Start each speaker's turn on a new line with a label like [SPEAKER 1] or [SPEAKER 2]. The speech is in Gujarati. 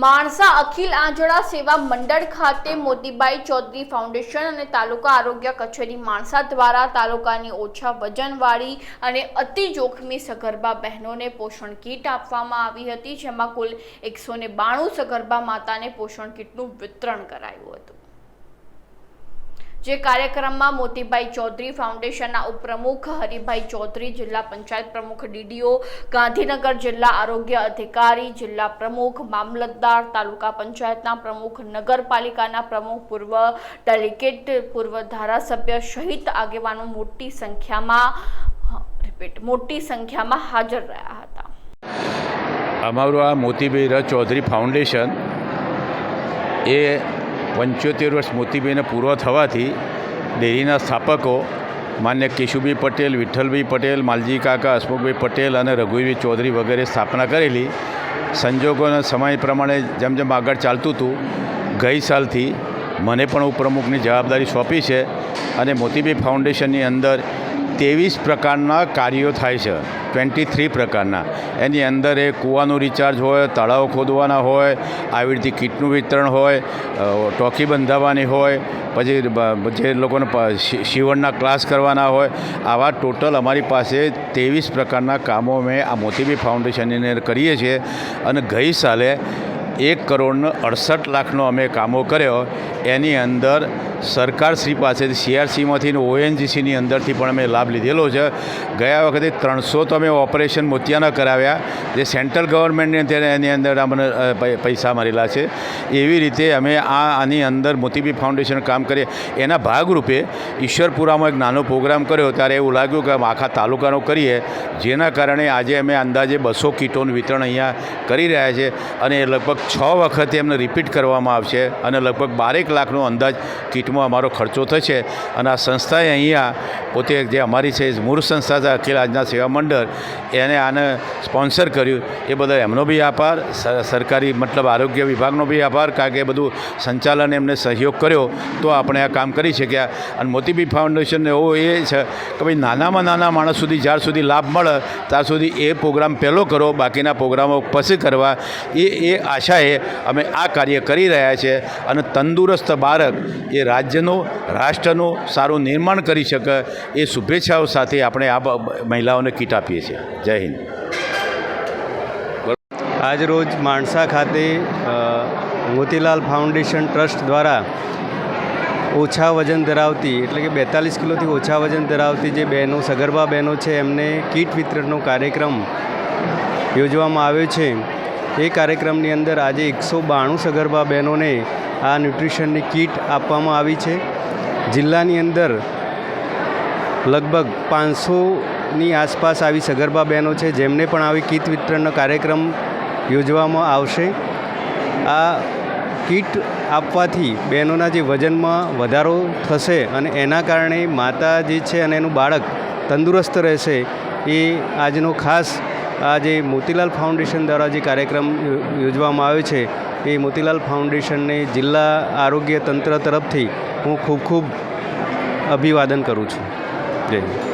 [SPEAKER 1] માણસા અખિલ આંજળા સેવા મંડળ ખાતે મોતીબાઈ ચૌધરી ફાઉન્ડેશન અને તાલુકા આરોગ્ય કચેરી માણસા દ્વારા તાલુકાની ઓછા વજનવાળી અને અતિ જોખમી સગર્ભા બહેનોને પોષણ કીટ આપવામાં આવી હતી, જેમાં કુલ એકસો બાણું સગર્ભા માતાને પોષણ કીટનું વિતરણ કરાયું હતું. જે કાર્યક્રમમાં મોતીભાઈ ચૌધરી, ફાઉન્ડેશનના ઉપપ્રમુખ હરિભાઈ ચૌધરી, જિલ્લા પંચાયત પ્રમુખ ડીડીઓ, ગાંધીનગર જિલ્લા આરોગ્ય અધિકારી, જિલ્લા પ્રમુખ, મામલતદાર, તાલુકા પંચાયતના પ્રમુખ, નગરપાલિકાના પ્રમુખ, પૂર્વ ડેલિગેટ, પૂર્વ ધારાસભ્ય સહિત આગેવાનો મોટી સંખ્યામાં રિપીટ, મોટી સંખ્યામાં હાજર રહ્યા હતા.
[SPEAKER 2] અમારું આ મોતીભાઈ ચૌધરી ફાઉન્ડેશન એ પંચોતેર વર્ષ મોતીભાઈને પૂરો થવાથી ડેરીના સ્થાપકો માન્ય કેશુભાઈ પટેલ, વિઠ્ઠલભાઈ પટેલ, માલજી કાકા, હસમુખભાઈ પટેલ અને રઘુભાઈ ચૌધરી વગેરે સ્થાપના કરેલી. સંજોગોના સમય પ્રમાણે જેમ જેમ આગળ ચાલતું હતું, ગઈ સાલથી મને પણ ઉપપ્રમુખની જવાબદારી સોંપી છે અને મોતીબી ફાઉન્ડેશનની અંદર ત્રેવીસ પ્રકારના કાર્યો થાય છે. ટ્વેન્ટી થ્રી પ્રકારના. એની અંદર એ કૂવાનું રિચાર્જ હોય, તળાવ ખોદવાના હોય આવી રીતે કીટનું વિતરણ હોય ટોકી બંધાવવાની હોય, પછી જે લોકોને શિવણના ક્લાસ કરવાના હોય, આવા ટોટલ અમારી પાસે ત્રેવીસ પ્રકારના કામો અમે આ મોતીબી ફાઉન્ડેશનની અંદર કરીએ છીએ. અને ગઈ સાલે એક કરોડને અડસઠ લાખનો અમે કામો કર્યો. એની અંદર સરકારશ્રી પાસેથી, સીઆરસીમાંથી ઓએનજીસીની અંદરથી પણ અમે લાભ લીધેલો છે. ગયા વખતે ત્રણસો તો અમે ઓપરેશન મોતિયાના કરાવ્યા. જે સેન્ટ્રલ ગવર્મેન્ટની અત્યારે એની અંદર અમને પૈસા મળેલા છે. એવી રીતે અમે આ, આની અંદર મોતીબી ફાઉન્ડેશન કામ કરીએ. એના ભાગરૂપે ઈશ્વરપુરામાં એક નાનો પ્રોગ્રામ કર્યો. ત્યારે એવું લાગ્યું કે આખા તાલુકાનો કરીએ. જેના કારણે આજે અમે અંદાજે બસો કીટોનું વિતરણ અહીંયા કરી રહ્યા છે. અને લગભગ છ વખતે એમને રિપીટ કરવામાં આવશે અને લગભગ બારેક લાખનો અંદાજ કીટમાં અમારો ખર્ચો થશે. અને આ સંસ્થાએ અહીંયા પોતે જે અમારી છે મૂળ સંસ્થા અખિલ આજના સેવા મંડળ, એને આને સ્પોન્સર કર્યું. એ બદલ એમનો બી આભાર સરકારી મતલબ આરોગ્ય વિભાગનો બી આભાર, કારણ કે બધું સંચાલન એમને સહયોગ કર્યો. તો આપણે આ કામ કરી શક્યા. અને મોતીબી ફાઉન્ડેશન એવો એ છે કે ભાઈ નાનામાં નાના માણસ સુધી જ્યાર સુધી લાભ મળે ત્યાં સુધી એ પ્રોગ્રામ પહેલો કરો, બાકીના પ્રોગ્રામો પછી કરવા. એ એ આશાએ અમે આ કાર્ય કરી રહ્યા છે. અને તંદુરસ્ત બાળક એ રાજ્યનું, રાષ્ટ્રનું સારું નિર્માણ કરી શકે. એ શુભેચ્છાઓ સાથે આપણે આ મહિલાઓને કીટ આપીએ છીએ. જય હિન્દ.
[SPEAKER 3] આજરોજ માણસા ખાતે મોતીલાલ ફાઉન્ડેશન ટ્રસ્ટ દ્વારા ઓછા વજન ધરાવતી, એટલે કે બેતાલીસ કિલોથી ઓછા વજન ધરાવતી જે બહેનો, સગર્ભા બહેનો છે, એમને કીટ વિતરણનો કાર્યક્રમ યોજવામાં આવ્યો છે. એ કાર્યક્રમની અંદર આજે એકસો બાણું સગર્ભા બહેનોને આ ન્યુટ્રિશનની કીટ આપવામાં આવી છે. જિલ્લાની અંદર લગભગ પાંચસોની આસપાસ આવી સગર્ભા બહેનો છે. જેમને પણ આવી કીટ વિતરણનો કાર્યક્રમ યોજવામાં આવશે. આ કીટ આપવાથી બહેનોના જે વજનમાં વધારો થશે અને એના કારણે માતા જે છે અને એનું બાળક તંદુરસ્ત રહેશે, એ આજનો ખાસ આ જે મોતીલાલ ફાઉન્ડેશન દ્વારા જે કાર્યક્રમ યોજવામાં આવ્યો છે, એ મોતીલાલ ફાઉન્ડેશનને જિલ્લા આરોગ્ય તંત્ર તરફથી હું ખૂબ ખૂબ અભિવાદન કરું છું. જય હિન્દ